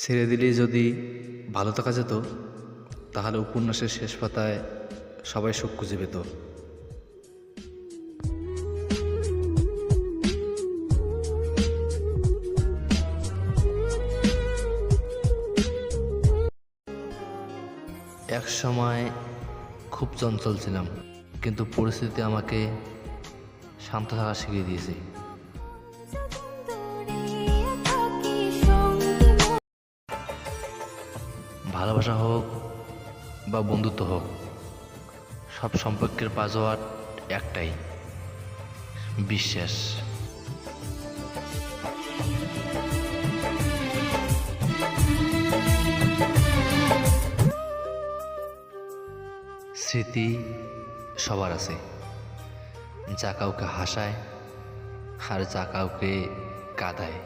ছেড়ে দিলেই যদি ভালো থাকা যেত, তাহলে উপন্যাসের শেষ পাতায় সবাই সুখ খুঁজে পেত। এক সময় খুব চঞ্চল ছিলাম, কিন্তু পরিস্থিতি আমাকে শান্ত থাকা শিখিয়ে দিয়েছে। ভালোবাসা হোক বা বন্ধুত্ব হোক, সব সম্পর্কের পাজওয়ার্ড একটাই, বিশ্বাস। স্মৃতি সবার আছে। যা কাউকে হাসায় আর যা কাউকে কাঁদায়।